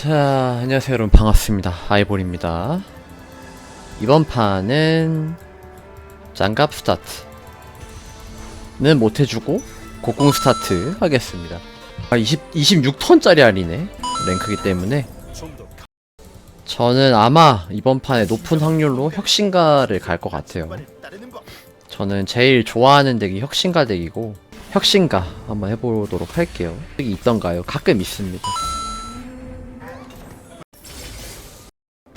자, 안녕하세요 여러분 반갑습니다. 아이볼입니다. 이번 판은 장갑 스타트는 못해주고 곡궁 스타트 하겠습니다. 아, 20, 26턴짜리 알이네 랭크기 때문에 저는 아마 이번 판에 높은 확률로 혁신가를 갈 것 같아요. 저는 제일 좋아하는 덱이 혁신가 덱이고 혁신가 한번 해보도록 할게요. 있던가요? 가끔 있습니다.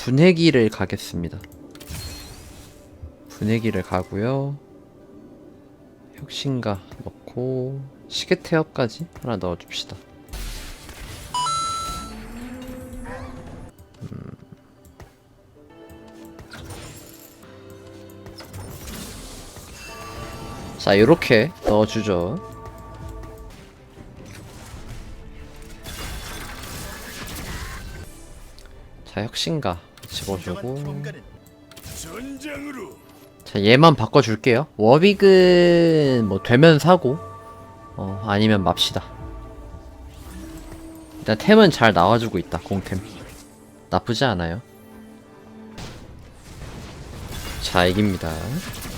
분해기를 가겠습니다. 분해기를 가고요. 혁신가 넣고 시계 태엽까지 하나 넣어줍시다. 음. 자, 이렇게 넣어주죠. 자, 혁신가 집어주고. 자, 얘만 바꿔줄게요. 워빅은 뭐 되면 사고, 어, 아니면 맙시다. 일단 템은 잘 나와주고 있다, 공템. 나쁘지 않아요. 자, 이깁니다.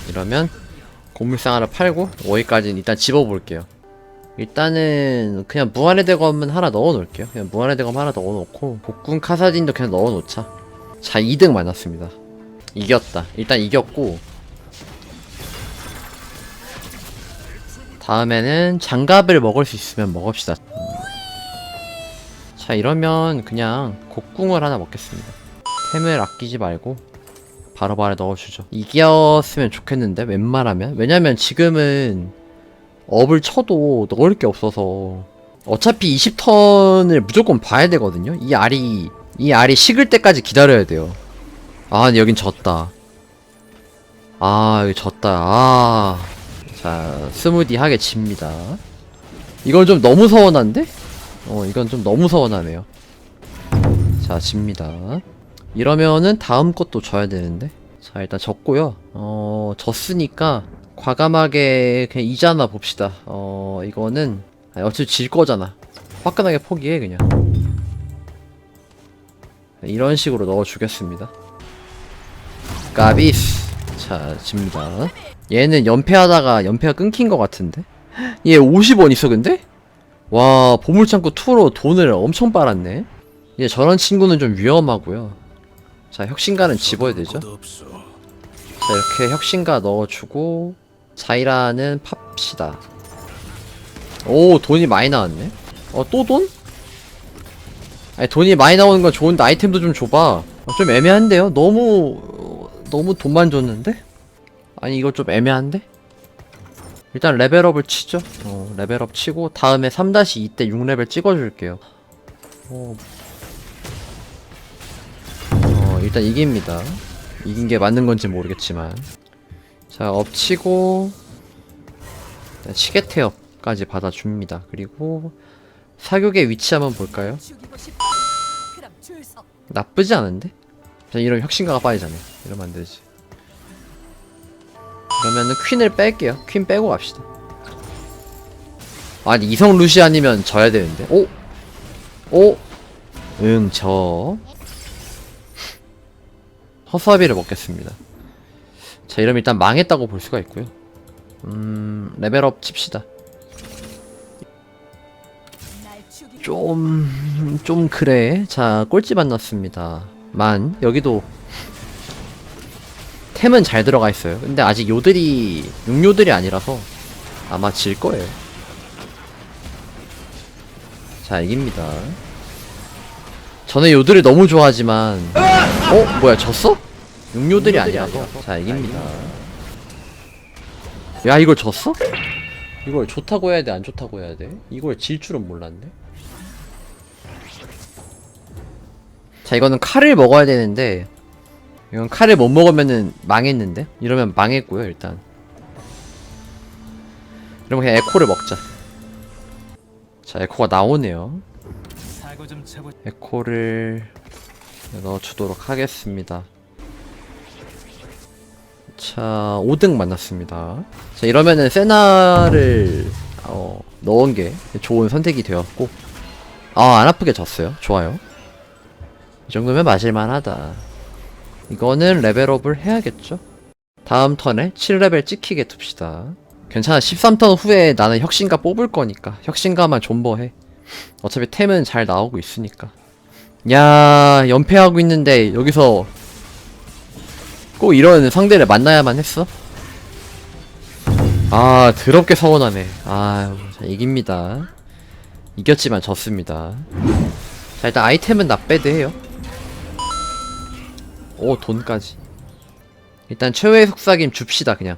이러면 고물상 하나 팔고, 5위까지는 일단 집어볼게요. 일단은 그냥 무한의 대검은 하나 넣어놓을게요. 그냥 무한의 대검 하나 넣어놓고, 복군 카사딘도 그냥 넣어놓자. 자, 2등 만났습니다. 이겼다. 일단 이겼고, 다음에는 장갑을 먹을 수 있으면 먹읍시다. 음. 자, 이러면 그냥 곡궁을 하나 먹겠습니다. 템을 아끼지 말고 바로바로 넣어주죠. 이겼으면 좋겠는데, 웬만하면. 왜냐면 지금은 업을 쳐도 넣을 게 없어서 어차피 20턴을 무조건 봐야 되거든요. 이 알이, 이 알이 식을 때까지 기다려야 돼요. 아, 여긴 졌다. 아, 여기 졌다. 아. 자, 스무디하게 집니다. 이건 좀 너무 서운한데? 어, 이건 좀 너무 서운하네요. 자, 집니다. 이러면은 다음 것도 져야 되는데. 자, 일단 졌고요. 어, 졌으니까 과감하게 그냥 이자나 봅시다. 어, 이거는 아니, 어차피 질 거잖아. 화끈하게 포기해 그냥. 이런 식으로 넣어주겠습니다. 까비스. 자, 집니다. 얘는 연패하다가 연패가 끊긴 것 같은데? 얘 50원 있어 근데? 와 보물창고 2로 돈을 엄청 빨았네 얘 저런 친구는 좀 위험하고요 자 혁신가는 집어야 되죠. 자 이렇게 혁신가 넣어주고 자이라는 팝시다 오 돈이 많이 나왔네 어 또 돈? 아니 돈이 많이 나오는 건 좋은데 아이템도 좀 줘봐 어, 좀 애매한데요? 너무 어, 너무 돈만 줬는데? 아니 이거 좀 애매한데? 일단 레벨업을 치죠 어 레벨업 치고 다음에 3-2 때 6레벨 찍어줄게요 어. 어 일단 이깁니다 이긴 게 맞는 건지 모르겠지만 자 엎치고 시계 태엽까지 받아줍니다 그리고 사격의 위치 한번 볼까요? 나쁘지 않은데? 자 이러면 혁신가가 빠지잖아요 이러면 안되지 그러면은 퀸을 뺄게요 퀸 빼고 갑시다 아니 이성 루시아니면 져야 되는데 오? 오? 응 저. 허수아비를 먹겠습니다 자 이러면 일단 망했다고 볼 수가 있고요 음 레벨업 칩시다 좀, 좀 그래. 자, 꼴찌 만났습니다. 만, 여기도 템은 잘 들어가 있어요. 근데 아직 요들이, 육요들이 아니라서 아마 질 거예요. 자, 이깁니다. 전에 요들을 너무 좋아하지만, 어? 뭐야, 졌어? 육요들이 아니라서. 자, 이깁니다. 야, 이걸 졌어? 이걸 좋다고 해야 돼, 안 좋다고 해야 돼? 이걸 질 줄은 몰랐네. 자 이거는 칼을 먹어야 되는데 이건 칼을 못 먹으면은 망했는데? 이러면 망했고요 일단. 이러면 그냥 에코를 먹자. 자 에코가 나오네요. 에코를 넣어주도록 하겠습니다. 자 5등 만났습니다. 자 이러면은 세나를 어, 넣은 게 좋은 선택이 되었고. 아 안 아프게 졌어요? 좋아요 이 정도면 맞을만하다. 이거는 레벨업을 해야겠죠? 다음 턴에 7레벨 찍히게 둡시다. 괜찮아. 13턴 후에 나는 혁신가 뽑을 거니까. 혁신가만 존버해. 어차피 템은 잘 나오고 있으니까. 야, 연패하고 있는데 여기서 꼭 이런 상대를 만나야만 했어? 아, 더럽게 서운하네. 자, 이깁니다. 이겼지만 졌습니다. 자, 일단 아이템은 나 빼드 해요. 오, 돈까지. 일단 최후의 속삭임 줍시다, 그냥.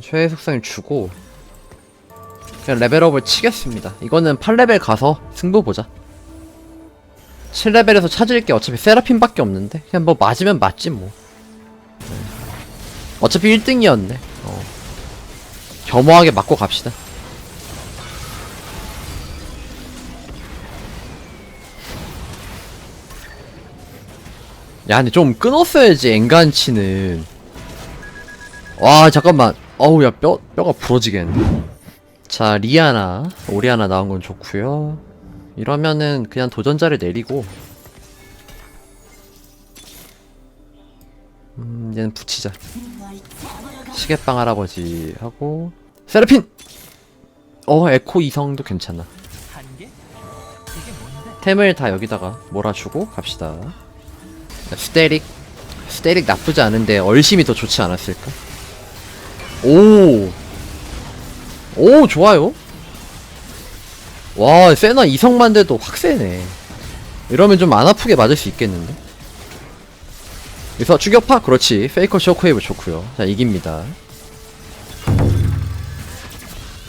최후의 속삭임 주고, 그냥 레벨업을 치겠습니다. 이거는 8레벨 가서 승부 보자. 7레벨에서 찾을 게 어차피 세라핀밖에 없는데, 그냥 뭐 맞으면 맞지 뭐. 네. 어차피 1등이었네. 어. 겸허하게 맞고 갑시다. 야, 근데 좀 끊었어야지, 엔간치는. 와, 잠깐만. 어우, 야, 뼈, 뼈가 부러지겠네. 자, 리아나. 오리아나 나온 건 좋고요 이러면은 그냥 도전자를 내리고. 음, 얘는 붙이자. 시계빵 할아버지 하고. 세라핀! 어, 에코 이성도 괜찮아. 템을 다 여기다가 몰아주고 갑시다. 스테릭 스테릭 나쁘지 않은데 얼심이 더 좋지 않았을까? 오, 오 좋아요. 와 세나 이성만 돼도 확 세네. 이러면 좀 안 아프게 맞을 수 있겠는데? 그래서 추격파 그렇지 페이커 쇼크웨이브 좋고요. 자 이깁니다.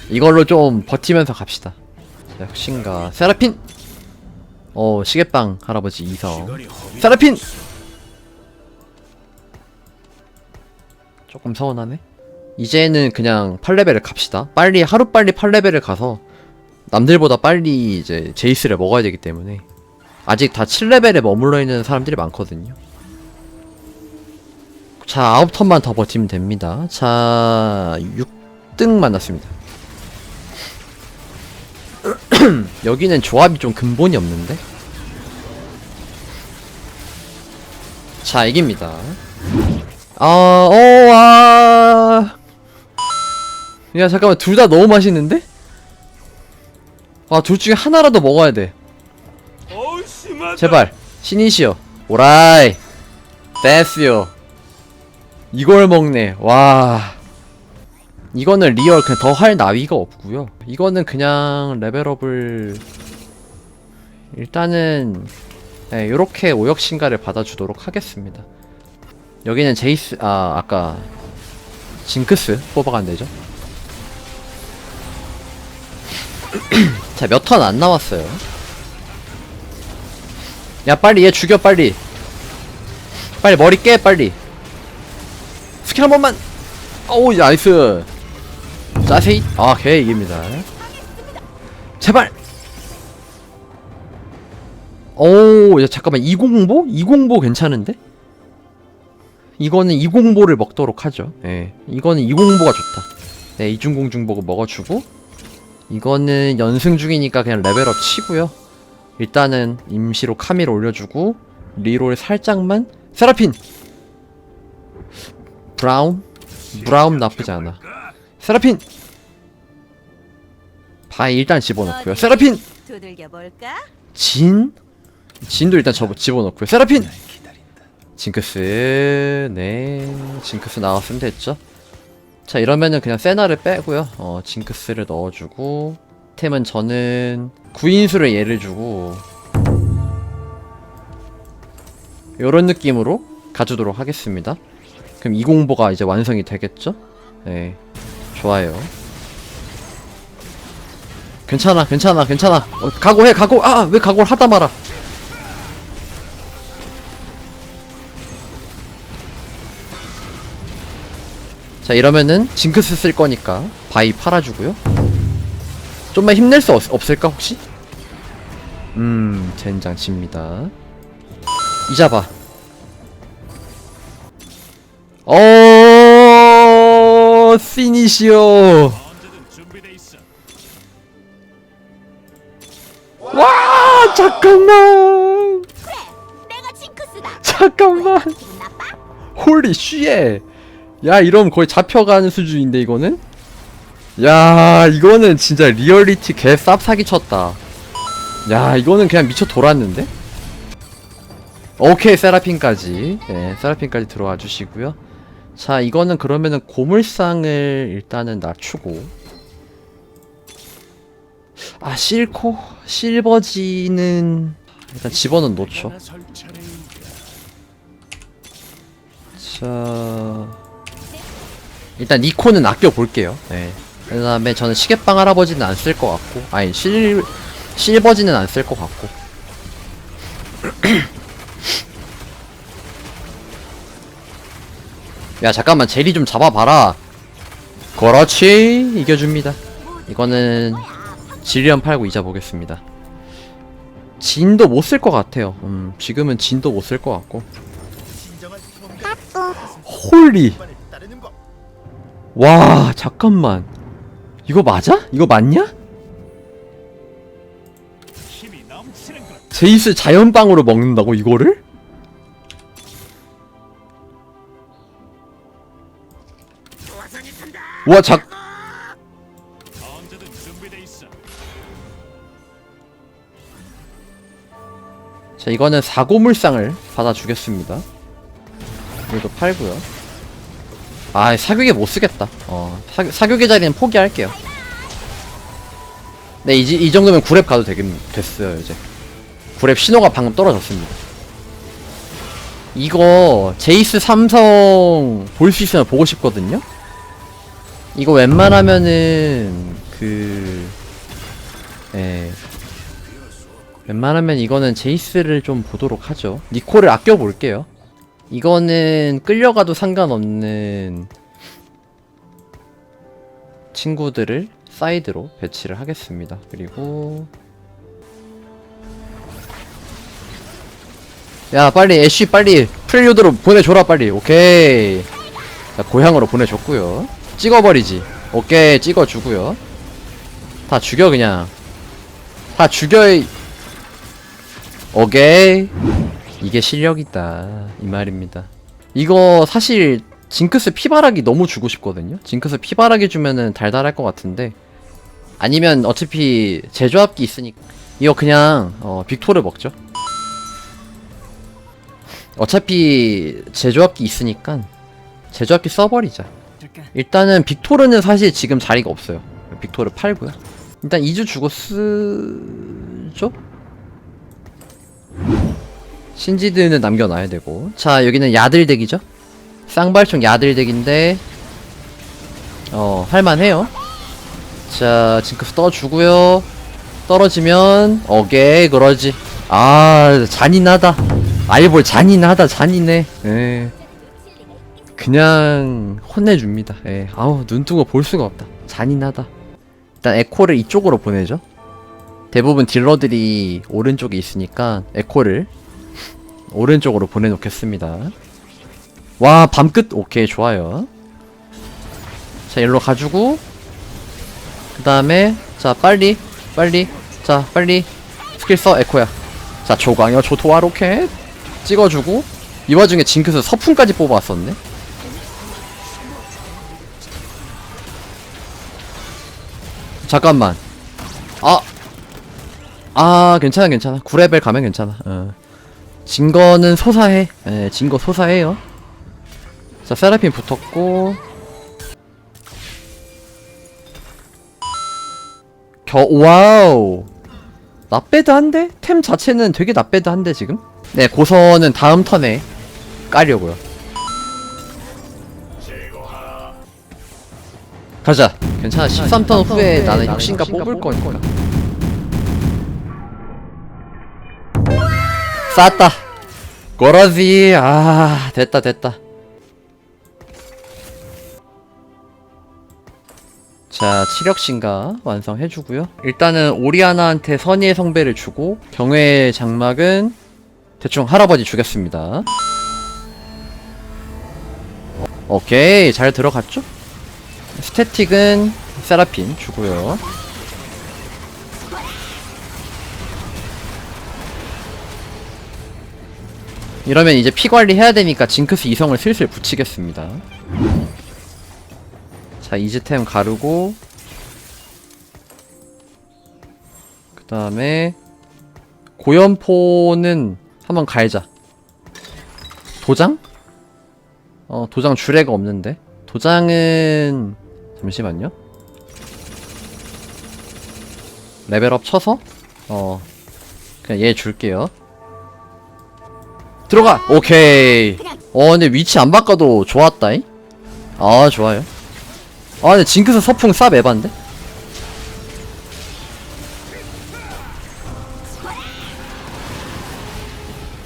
이걸로 좀 버티면서 갑시다. 자, 혁신가 세라핀. 어 시계빵 할아버지 이성. 세라핀! 조금 서운하네. 이제는 그냥 8레벨을 갑시다. 빨리 하루빨리 8레벨을 가서 남들보다 빨리 이제 제이스를 먹어야 되기 때문에 아직 다 7레벨에 머물러 있는 사람들이 많거든요. 자, 9턴만 더 버티면 됩니다. 자, 6등 만났습니다. 여기는 조합이 좀 근본이 없는데? 자, 이깁니다. 아, 어, 아. 야, 잠깐만, 둘 다 너무 맛있는데? 아, 둘 중에 하나라도 먹어야 돼. 제발, 신이시여. 오라이. 됐어요. 이걸 먹네. 와. 이거는 리얼 그냥 더 할 나위가 없고요. 이거는 그냥 레벨업을 일단은 네, 요렇게 오역신가를 받아주도록 하겠습니다. 여기는 제이스, 아, 아까, 징크스 뽑아간 되죠? 자, 몇 턴 안 나왔어요. 야, 빨리 얘 죽여, 빨리. 빨리 머리 깨, 빨리. 스킬 한 번만! 어우, 나이스! 자세히, 아, 걔 이깁니다. 제발! 오, 야, 잠깐만, 2공보? 2공보 괜찮은데? 이거는 2공보를 먹도록 하죠. 예. 이거는 2공보가 좋다. 네, 이중공중보고 먹어주고, 이거는 연승 중이니까 그냥 레벨업 치고요. 일단은 임시로 카밀 올려주고, 리롤 살짝만, 세라핀! 브라운? 브라운 나쁘지 않아. 세라핀! 바이 일단 집어넣고요. 세라핀! 진? 진도 일단 접, 집어넣고요. 세라핀! 징크스, 네. 징크스 나왔으면 됐죠. 자, 이러면은 그냥 세나를 빼고요. 어, 징크스를 넣어주고. 템은 저는 구인수를 얘를 주고. 요런 느낌으로 가주도록 하겠습니다. 그럼 이 공보가 이제 완성이 되겠죠? 네. 좋아요. 괜찮아, 괜찮아, 괜찮아. 어, 각오해, 각오. 아, 왜 각오를 하다 말아. 자, 이러면은 징크스 쓸 거니까 바이 팔아주고요. 좀만 힘낼 수 없, 없을까, 혹시? 음, 젠장 집니다. 이자봐. 어, 피니시오. 와, 잠깐만. 잠깐만? 홀리 쉬에 야 이러면 거의 잡혀가는 수준인데 이거는? 야 이거는 진짜 리얼리티 개 쌉사기 쳤다. 야 이거는 그냥 미쳐 돌았는데? 오케이 세라핀까지. 네 세라핀까지 들어와 주시고요. 자 이거는 그러면은 고물상을 일단은 낮추고. 아 실코? 실버지는 일단 집어는 놓죠. 자 일단 니코는 아껴 볼게요. 네. 그 다음에 저는 시계빵 할아버지는 안 쓸 것 같고, 아니 실 실버지는 안 쓸 것 같고. 야 잠깐만 제리 좀 잡아봐라. 그렇지 이겨줍니다. 이거는 질리언 팔고 잊어 보겠습니다. 진도 못 쓸 것 같아요. 음, 지금은 진도 못 쓸 것 같고. 홀리. 와 잠깐만 이거 맞아? 이거 맞냐? 제이스 자연빵으로 먹는다고 이거를? 와 있어. 자 이거는 사고물상을 받아주겠습니다 이것도 팔고요 아 사교계 못쓰겠다 어 사, 사교계 자리는 포기할게요 네 이, 이 정도면 9랩 가도 되긴 됐어요 이제 9랩 신호가 방금 떨어졌습니다 이거 제이스 삼성 볼 수 있으면 보고 싶거든요 이거 웬만하면은 그 예. 웬만하면 이거는 제이스를 좀 보도록 하죠. 니코를 아껴볼게요. 이거는 끌려가도 상관없는 친구들을 사이드로 배치를 하겠습니다. 그리고 야 빨리 애쉬 빨리 프렐류드로 보내줘라 빨리. 오케이. 자 고향으로 보내줬고요. 찍어버리지. 오케이 찍어주고요. 다 죽여 그냥. 다 죽여 이- 오케이 이게 실력이다. 이 말입니다. 이거 사실 징크스 피바라기 너무 주고 싶거든요. 징크스 피바라기 주면은 달달할 것 같은데 아니면 어차피 제조합기 있으니까. 이거 그냥 어, 빅토르 먹죠. 어차피 제조합기 있으니까 제조합기 써버리자? 일단은 빅토르는 사실 지금 자리가 없어요. 빅토르 팔고요. 일단 2주 주고 쓰죠? 신지드는 남겨놔야 되고. 자 여기는 야들덱이죠? 쌍발총 야들덱인데 어 할만해요. 자 징크스 떠주고요. 떨어지면 오케이 그러지. 아 잔인하다. 아이볼 잔인하다 잔인해. 예. 그냥 혼내줍니다. 예. 아우 눈뜨고 볼 수가 없다. 잔인하다. 일단 에코를 이쪽으로 보내죠. 대부분 딜러들이 오른쪽에 있으니까 에코를 오른쪽으로 보내놓겠습니다. 와, 밤끝? 오케이, 좋아요. 자, 일로 가지고, 그 다음에, 자, 빨리, 빨리, 자, 빨리, 스킬 써, 에코야. 자, 조광여 조토화 로켓, 찍어주고, 이 와중에 징크스 서풍까지 뽑아왔었네? 잠깐만. 아, 아 괜찮아 괜찮아 9레벨 가면 괜찮아 어. 진 거는 소사해. 예, 진 거 소사해요. 자 세라핀 붙었고. 겨 와우! 나배드한데? 템 자체는 되게 나배드한데 지금? 네 고선은 다음 턴에 까려고요. 가자. 괜찮아. 13턴 후에 나는 육신가 뽑을 거니까 쌌다. 꼬라지. 아 됐다 됐다. 자 치력신가 완성해주고요. 일단은 오리아나한테 선의의 성배를 주고 경외의 장막은 대충 할아버지 주겠습니다. 오케이 잘 들어갔죠? 스태틱은 세라핀 주고요 이러면 이제 피 관리 해야 되니까 징크스 이성을 슬슬 붙이겠습니다. 자, 이즈템 가르고 그 다음에 고연포는 한번 갈자. 도장? 어, 도장 주례가 없는데. 도장은 잠시만요. 레벨업 쳐서 어 그냥 얘 줄게요. 들어가. 오케이. 어 근데 위치 안 바꿔도 좋았다잉. 아 좋아요. 아 근데 징크스 서풍 쌉 에반데?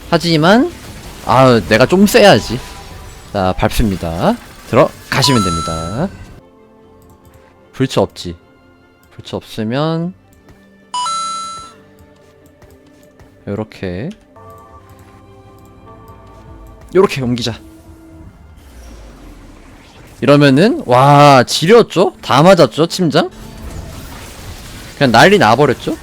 하지만 아 내가 좀 세야지. 자 밟습니다. 들어가시면 됩니다. 불치 없지. 불치 없으면 요렇게 요렇게 옮기자 이러면은 와 지렸죠? 다 맞았죠 침장? 그냥 난리 나버렸죠?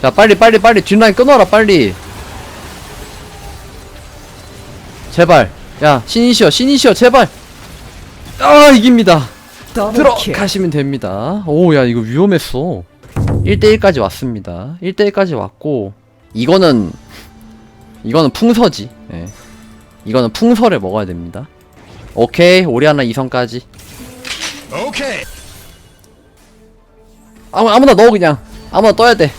자 빨리 빨리 빨리 뒷라인 끊어라 빨리 제발 야 신이시여 신이시여 제발 아 이깁니다 들어가시면 됩니다. 오, 야, 이거 위험했어. 1대1까지 왔습니다. 1대1까지 왔고, 이거는, 이거는 풍서지. 예. 이거는 풍서를 먹어야 됩니다. 오케이, 오리아나 이성까지. 오케이. 아무, 아무나 넣어, 그냥. 아무나 떠야 돼.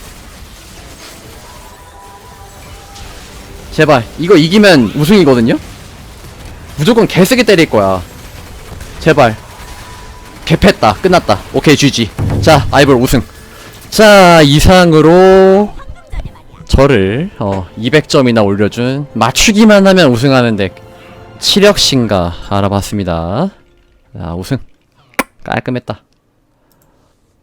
제발, 이거 이기면 우승이거든요? 무조건 개세게 때릴 거야. 제발. 개패다 끝났다 오케이 GG 자 아이볼 우승 자 이상으로 저를 어 200점이나 올려준 맞추기만 하면 우승하는데 치력신가 알아봤습니다. 자 우승 깔끔했다